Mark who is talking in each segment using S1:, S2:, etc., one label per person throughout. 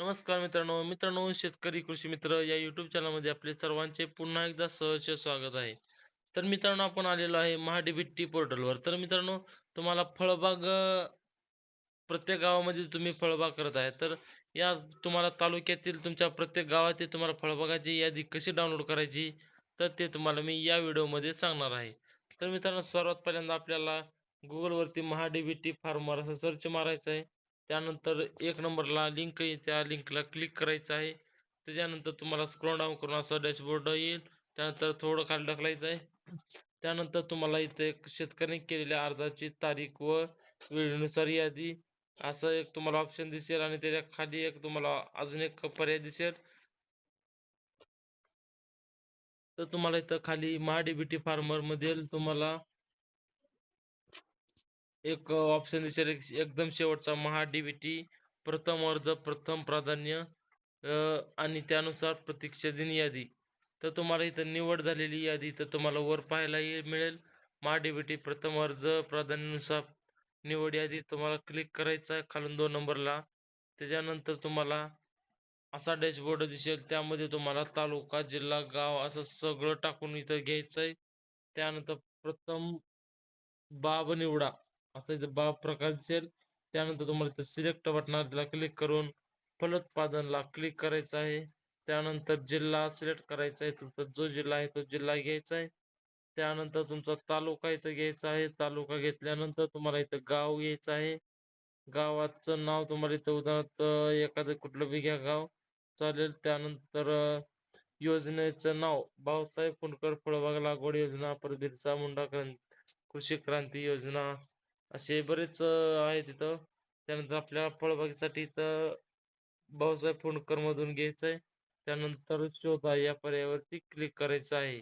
S1: नमस्कार मित्रांनो. मित्रांनो शेतकरी कृषी मित्र या यूट्यूब चॅनलमध्ये आपले सर्वांचे पुन्हा एकदा सहर्ष स्वागत आहे. तर मित्रांनो आपण आलेलो आहे महाडीबीटी पोर्टलवर तर मित्रांनो तुम्हाला फळबाग प्रत्येक गावामध्ये तुम्ही फळबाग करत आहे. तर या तुम्हाला तालुक्यातील तुमच्या प्रत्येक गावातील तुम्हाला फळबागाची यादी कशी डाउनलोड करायची तर ते तुम्हाला मी या व्हिडिओमध्ये सांगणार आहे. तर मित्रांनो सर्वात पहिल्यांदा आपल्याला गुगलवरती महाडीबीटी फार्मर असं सर्च मारायचं आहे. त्यानंतर एक नंबरला लिंक येईल त्या लिंकला क्लिक करायचं आहे. त्याच्यानंतर तुम्हाला स्क्रोल डाऊन करून असं डॅशबोर्ड येईल. त्यानंतर थोडं खाली ढकलायचं आहे. त्यानंतर तुम्हाला इथे एक शेतकऱ्यांनी केलेल्या अर्जाची तारीख व वेळेनुसार यादी. असं एक तुम्हाला ऑप्शन दिसेल आणि त्याच्याखाली एक तुम्हाला अजून एक पर्याय दिसेल. तर तुम्हाला इथं खाली महाडीबीटी फार्मर मधील तुम्हाला एक ऑप्शन विचार एकदम शेवटचा महाडीबीटी प्रथम अर्ज प्रथम प्राधान्य आणि त्यानुसार प्रतीक्षा दिन यादी. तर तुम्हाला इथं निवड झालेली यादी तर तुम्हाला वर पाहायला मिळेल. महा डीबीटी प्रथम अर्ज प्राधान्यानुसार निवड यादी तुम्हाला क्लिक करायचा आहे खालून दोन नंबरला. त्याच्यानंतर तुम्हाला असा डॅशबोर्ड दिसेल त्यामध्ये तुम्हाला तालुका जिल्हा गाव असं सगळं टाकून इथं घ्यायचं आहे त्यानंतर प्रथम बाब निवडा. असं इथं बाब प्रकार दिसेल त्यानंतर तुम्हाला इथं सिलेक्ट बटनाला क्लिक करून फलोत्पादनला क्लिक करायचं आहे. त्यानंतर जिल्हा सिलेक्ट करायचा आहे तुमचा जो जिल्हा आहे तो जिल्हा घ्यायचा आहे. त्यानंतर तुमचा तालुका इथं घ्यायचा आहे. तालुका घेतल्यानंतर तुम्हाला इथं गाव घ्यायचं आहे. गावाचं नाव तुम्हाला इथं उदाहरणार्थ एखादं कुठलं बी घ्या गाव. चालेल. त्यानंतर योजनेचं नाव भाऊसाहेब फुंडकर फळबाग लागवड योजना परबिरसा मुंडा क्रांती कृषी क्रांती योजना असे बरेच आहे तिथं. त्यानंतर आपल्याला फळबागेसाठी इथं भाऊसाहेब फुंडकर मधून घ्यायचं आहे त्यानंतर शोधा या पर्यायावरती क्लिक करायचं आहे.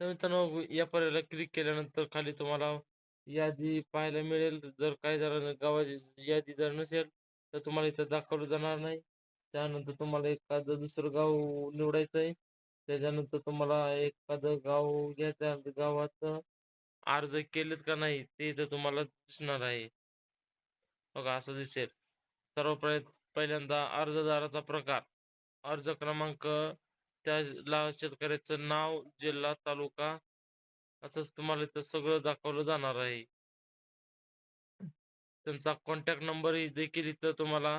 S1: तर मित्रांनो या पर्यायाला क्लिक केल्यानंतर खाली तुम्हाला यादी पाहायला मिळेल. जर काही जणांना गावाची यादी जर नसेल तर तुम्हाला इथं दाखवलं जाणार नाही. त्यानंतर तुम्हाला एखादं दुसरं गाव निवडायचं आहे त्याच्यानंतर तुम्हाला एखादं गाव घ्यायचं आहे गावाचं. अर्ज केलेत का नाही ते इथं तुम्हाला दिसणार आहे. बघा असं दिसेल. सर्व पहिल्यांदा अर्जदाराचा प्रकार. अर्ज क्रमांक त्याला शेतकऱ्याचं नाव जिल्हा तालुका असंच तुम्हाला इथं सगळं दाखवलं जाणार आहे. त्यांचा कॉन्टॅक्ट नंबर देखील इथं तुम्हाला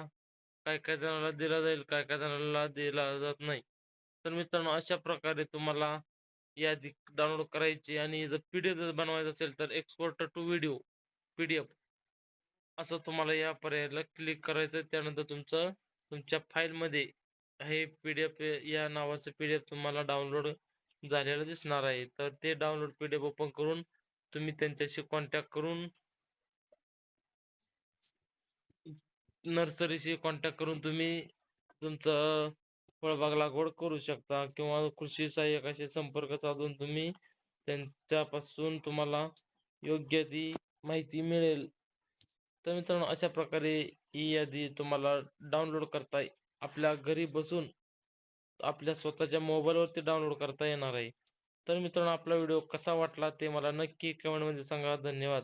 S1: काय काय जणांना दिला जाईल काय काय जणांना दिला जात नाही. तर मित्रांनो अशा प्रकारे तुम्हाला यादी डाउनलोड करायची आणि जर पी डी एफ बनवायचं असेल तर export to video P D F असं तुम्हाला या पर्यायाला क्लिक करायचं त्यानंतर तुमचं तुमच्या फाईलमध्ये हे पी डी एफ या नावाचं पी डी एफ तुम्हाला डाउनलोड झालेलं दिसणार आहे. तर ते download P D F open करून तुम्ही त्यांच्याशी कॉन्टॅक्ट करून नर्सरीशी कॉन्टॅक्ट करून तुम्ही तुमचं फळबाग लागवड करू शकता किंवा कृषी सहाय्यकाशी संपर्क साधून तुम्ही त्यांच्यापासून तुम्हाला योग्य ती माहिती मिळेल. तर मित्रांनो अशा प्रकारे ही यादी तुम्हाला डाउनलोड करता आपल्या घरी बसून आपल्या स्वतःच्या मोबाईलवरती डाउनलोड करता येणार आहे. तर मित्रांनो आपला व्हिडिओ कसा वाटला ते मला नक्की कमेंटमध्ये सांगा. धन्यवाद.